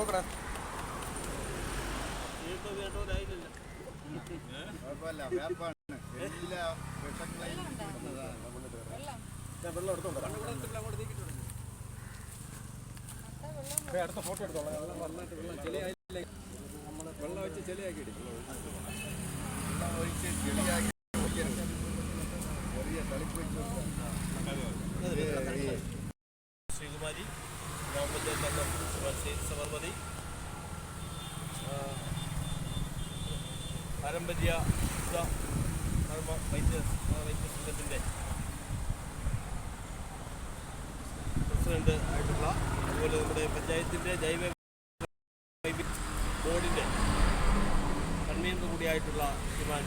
നോക്കടാ വെള്ളം എടുത്തോണ്ട് അടുത്ത ഫോട്ടോ എടുത്തോളാം. വെള്ളം വെച്ച് ചെളിയാക്കി വെള്ളം ഒഴിച്ച് ചെളിയാക്കി. ചെറിയ തളിപ്പ് വെച്ച് ശ്രീകുമാരി ഗ്രാമപഞ്ചായത്ത് അംഗം സമർമതി ആ, പാരമ്പര്യ കർമ്മ വൈദ്യ വൈദ്യ സംഘത്തിന്റെ പ്രസിഡന്റ് ആയിട്ടുള്ള അതുപോലെ നമ്മുടെ പഞ്ചായത്തിന്റെ ജൈവ ബോർഡിന്റെ കൺവീനർ കൂടിയായിട്ടുള്ള ശ്രീമാൻ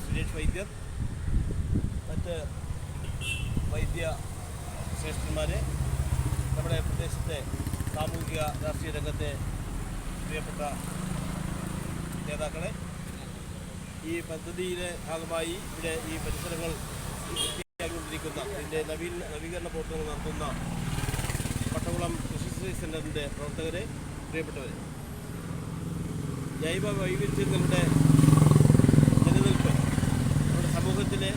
സുരേഷ് വൈദ്യർ മറ്റ് വൈദ്യ ശ്രേഷ്ഠന്മാരെ നമ്മുടെ പ്രദേശത്തെ സാമൂഹിക രാഷ്ട്രീയ രംഗത്തെ പ്രിയപ്പെട്ട നേതാക്കളെ ഈ പദ്ധതിയിലെ ഭാഗമായി ഇവിടെ ഈ പരിസരങ്ങൾ വൃത്തിയാക്കിക്കൊണ്ടിരിക്കുന്ന ഇതിന്റെ നവീന നവീകരണ പ്രവർത്തനങ്ങൾ നടത്തുന്ന പട്ടകുളം കൃഷി സെന്ററിന്റെ പ്രവർത്തകരെ പ്രിയപ്പെട്ടവരെ. ജൈവ വൈവിധ്യങ്ങളുടെ നിലനിൽപ്പ് നമ്മുടെ സമൂഹത്തിലെ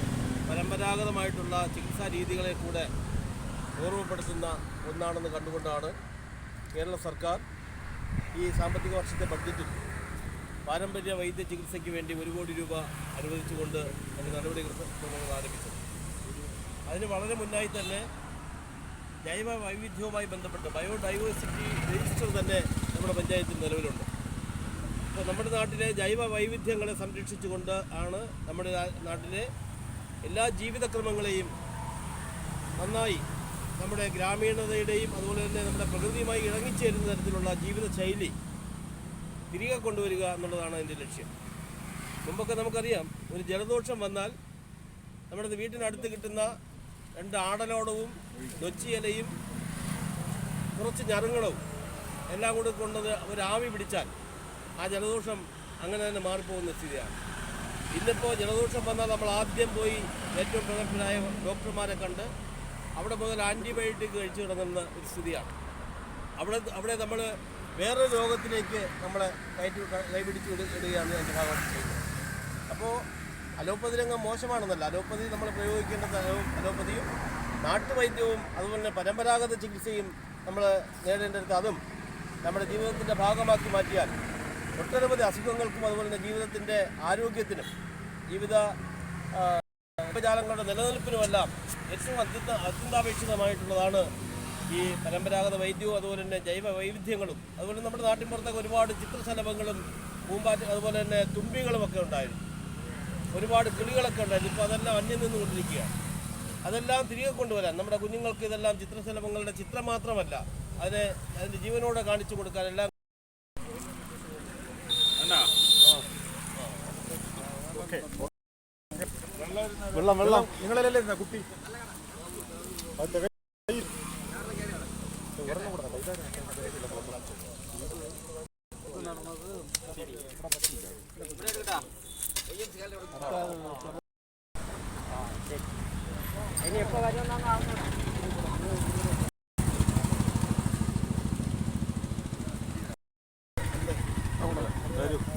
പരമ്പരാഗതമായിട്ടുള്ള ചികിത്സാ രീതികളെ കൂടെ ഓർമ്മപ്പെടുത്തുന്ന ഒന്നാണെന്ന് കണ്ടുകൊണ്ടാണ് കേരള സർക്കാർ ഈ സാമ്പത്തിക വർഷത്തെ ബഡ്ജറ്റിൽ പാരമ്പര്യ വൈദ്യ ചികിത്സയ്ക്ക് വേണ്ടി ഒരു കോടി രൂപ അനുവദിച്ചുകൊണ്ട് അതിന് നടപടികൾ ആരംഭിച്ചത്. അതിന് വളരെ മുന്നായി തന്നെ ജൈവ വൈവിധ്യവുമായി ബന്ധപ്പെട്ട് ബയോഡൈവേഴ്സിറ്റി രജിസ്റ്റർ തന്നെ നമ്മുടെ പഞ്ചായത്തിൽ നിലവിലുണ്ട്. അപ്പോൾ നമ്മുടെ നാട്ടിലെ ജൈവ വൈവിധ്യങ്ങളെ സംരക്ഷിച്ചുകൊണ്ട് ആണ് നമ്മുടെ നാട്ടിലെ എല്ലാ ജീവിതക്രമങ്ങളെയും നന്നായി നമ്മുടെ ഗ്രാമീണതയുടെയും അതുപോലെ തന്നെ നമ്മുടെ പ്രകൃതിയുമായി ഇണങ്ങിച്ചേരുന്ന തരത്തിലുള്ള ജീവിതശൈലി തിരികെ കൊണ്ടുവരിക എന്നുള്ളതാണ് അതിന്റെ ലക്ഷ്യം. മുമ്പൊക്കെ നമുക്കറിയാം ഒരു ജലദോഷം വന്നാൽ നമ്മുടെ വീട്ടിനടുത്ത് കിട്ടുന്ന രണ്ട് ആടലോടവും നൊച്ചിയിലയും കുറച്ച് ഞറുങ്ങളവും എല്ലാം കൂടി കൊണ്ടത് ഒരു ആവി പിടിച്ചാൽ ആ ജലദോഷം അങ്ങനെ തന്നെ മാറിപ്പോകുന്ന സ്ഥിതിയാണ്. ഇന്നിപ്പോൾ ജലദോഷം വന്നാൽ നമ്മൾ ആദ്യം പോയി ഏറ്റവും പ്രഗത്ഭരായ ഡോക്ടർമാരെ കണ്ട് അവിടെ മുതൽ ആന്റിബയോട്ടിക് കഴിച്ചു തുടങ്ങുന്ന ഒരു സ്ഥിതിയാണ്. അവിടെ അവിടെ നമ്മൾ വേറെ രോഗത്തിലേക്ക് നമ്മളെ കയറ്റി കൈപിടിച്ച് ഇടുകയാണ് എന്റെ ഭാഗം ചെയ്യുന്നത്. അപ്പോൾ അലോപ്പതി രംഗം മോശമാണെന്നല്ല. അലോപ്പതി നമ്മൾ പ്രയോഗിക്കേണ്ടത് അലോ അലോപ്പതിയും നാട്ടുവൈദ്യവും അതുപോലെ തന്നെ പരമ്പരാഗത ചികിത്സയും നമ്മൾ നേടേണ്ടടുത്ത് അതും നമ്മുടെ ജീവിതത്തിന്റെ ഭാഗമാക്കി മാറ്റിയാൽ ഒട്ടനവധി അസുഖങ്ങൾക്കും അതുപോലെ തന്നെ ജീവിതത്തിന്റെ ആരോഗ്യത്തിനും ജീവിത ജീവജാലങ്ങളുടെ നിലനിൽപ്പിനുമെല്ലാം ഏറ്റവും അത്യന്ത അത്യന്താപേക്ഷിതമായിട്ടുള്ളതാണ് ഈ പരമ്പരാഗത വൈദ്യവും അതുപോലെ തന്നെ ജൈവ വൈവിധ്യങ്ങളും. അതുപോലെ നമ്മുടെ നാട്ടിൻ പുറത്തൊക്കെ ഒരുപാട് ചിത്രശലഭങ്ങളും പൂമ്പാറ്റ അതുപോലെ തന്നെ തുമ്പികളും ഒക്കെ ഉണ്ടായിരുന്നു. ഒരുപാട് കിളികളൊക്കെ ഉണ്ടായിരുന്നു. ഇപ്പോൾ അതെല്ലാം അന്യം നിന്നുകൊണ്ടിരിക്കുകയാണ്. അതെല്ലാം തിരികെ കൊണ്ടുവരാൻ നമ്മുടെ കുഞ്ഞുങ്ങൾക്ക് ഇതെല്ലാം ചിത്രശലഭങ്ങളുടെ ചിത്രം മാത്രമല്ല അതിനെ അതിന്റെ ജീവനോടെ കാണിച്ചു കൊടുക്കാൻ എല്ലാം വെള്ളം വെള്ളം. നിങ്ങളല്ലേ കുട്ടി. ഗവൺമെന്റ്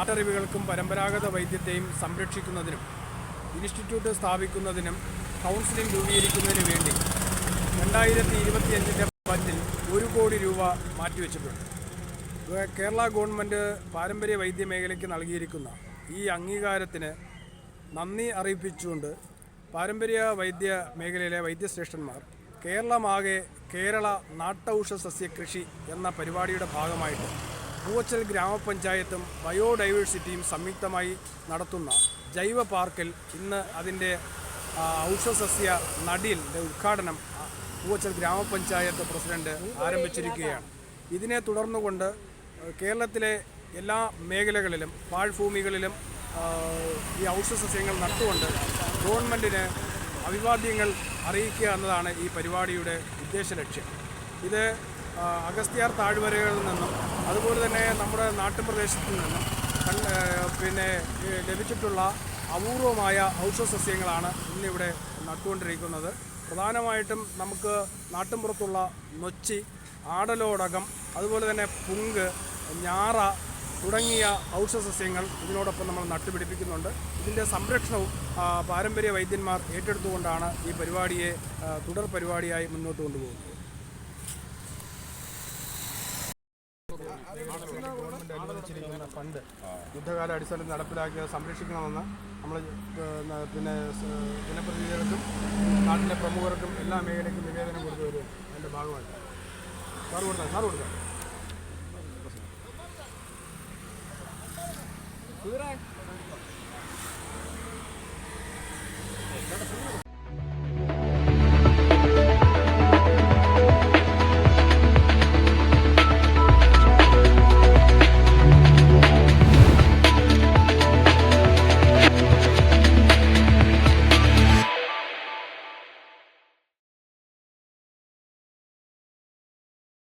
നാട്ടറിവുകൾക്കും പരമ്പരാഗത വൈദ്യത്തെയും സംരക്ഷിക്കുന്നതിനും ഇൻസ്റ്റിറ്റ്യൂട്ട് സ്ഥാപിക്കുന്നതിനും കൗൺസിലിംഗ് രൂപീകരിക്കുന്നതിനു വേണ്ടി രണ്ടായിരത്തി ഇരുപത്തിയഞ്ചിന്റെ ബജറ്റിൽ ഒരു കോടി രൂപ മാറ്റിവെച്ചിട്ടുണ്ട്. കേരള ഗവൺമെന്റ് പാരമ്പര്യ വൈദ്യമേഖലയ്ക്ക് നൽകിയിരിക്കുന്ന ഈ അംഗീകാരത്തിന് നന്ദി അറിയിപ്പിച്ചുകൊണ്ട് പാരമ്പര്യ വൈദ്യ മേഖലയിലെ വൈദ്യശ്രേഷ്ഠന്മാർ കേരളമാകെ കേരള നാട്ടൌഷ സസ്യ കൃഷി എന്ന പരിപാടിയുടെ ഭാഗമായിട്ട് പൂവച്ചൽ ഗ്രാമപഞ്ചായത്തും ബയോഡൈവേഴ്സിറ്റിയും സംയുക്തമായി നടത്തുന്ന ജൈവ പാർക്കിൽ ഇന്ന് അതിന്റെ ഔഷധസസ്യ നടിയിലെ ഉദ്ഘാടനം പൂവച്ചൽ ഗ്രാമപഞ്ചായത്ത് പ്രസിഡന്റ് ആരംഭിച്ചിരിക്കുകയാണ്. ഇതിനെ തുടർന്നുകൊണ്ട് കേരളത്തിലെ എല്ലാ മേഖലകളിലും പാഴ്ഭൂമികളിലും ഈ ഔഷധസസ്യങ്ങൾ നട്ടുകൊണ്ട് ഗവൺമെന്റിന് അഭിവാദ്യങ്ങൾ അറിയിക്കുക എന്നതാണ് ഈ പരിപാടിയുടെ ഉദ്ദേശ ലക്ഷ്യം. ഇത് അഗസ്ത്യാർ താഴ്വരകളിൽ നിന്നും അതുപോലെ തന്നെ നമ്മുടെ നാട്ടുപ്രദേശത്തു നിന്നും പിന്നെ ലഭിച്ചിട്ടുള്ള അപൂർവമായ ഔഷധസസ്യങ്ങളാണ് ഇന്നിവിടെ നട്ടുകൊണ്ടിരിക്കുന്നത്. പ്രധാനമായിട്ടും നമുക്ക് നാട്ടിൻപുറത്തുള്ള നൊച്ചി ആടലോടകം അതുപോലെ തന്നെ പുങ്ക് ഞാറ തുടങ്ങിയ ഔഷധസസ്യങ്ങൾ ഇതിനോടൊപ്പം നമ്മൾ നട്ടുപിടിപ്പിക്കുന്നുണ്ട്. ഇതിന്റെ സംരക്ഷണവും പാരമ്പര്യ വൈദ്യന്മാർ ഏറ്റെടുത്തുകൊണ്ടാണ് ഈ പരിപാടിയെ തുടർ പരിപാടിയായി മുന്നോട്ട് കൊണ്ടുപോകുന്നത് ഗവൺമെന്റ് അനുവദിച്ചിരിക്കുന്ന ഫണ്ട് യുദ്ധകാല അടിസ്ഥാനത്തിൽ നടപ്പിലാക്കിയത് സംരക്ഷിക്കണമെന്ന് നമ്മൾ പിന്നെ ജനപ്രതിനിധികൾക്കും നാട്ടിലെ പ്രമുഖർക്കും എല്ലാ മേഖലയ്ക്കും നിവേദനം കൊടുത്തു വരും അതിന്റെ ഭാഗമായിട്ട് സാറ് കൊടുത്താൽ സാറ്. കൊടുത്താൽ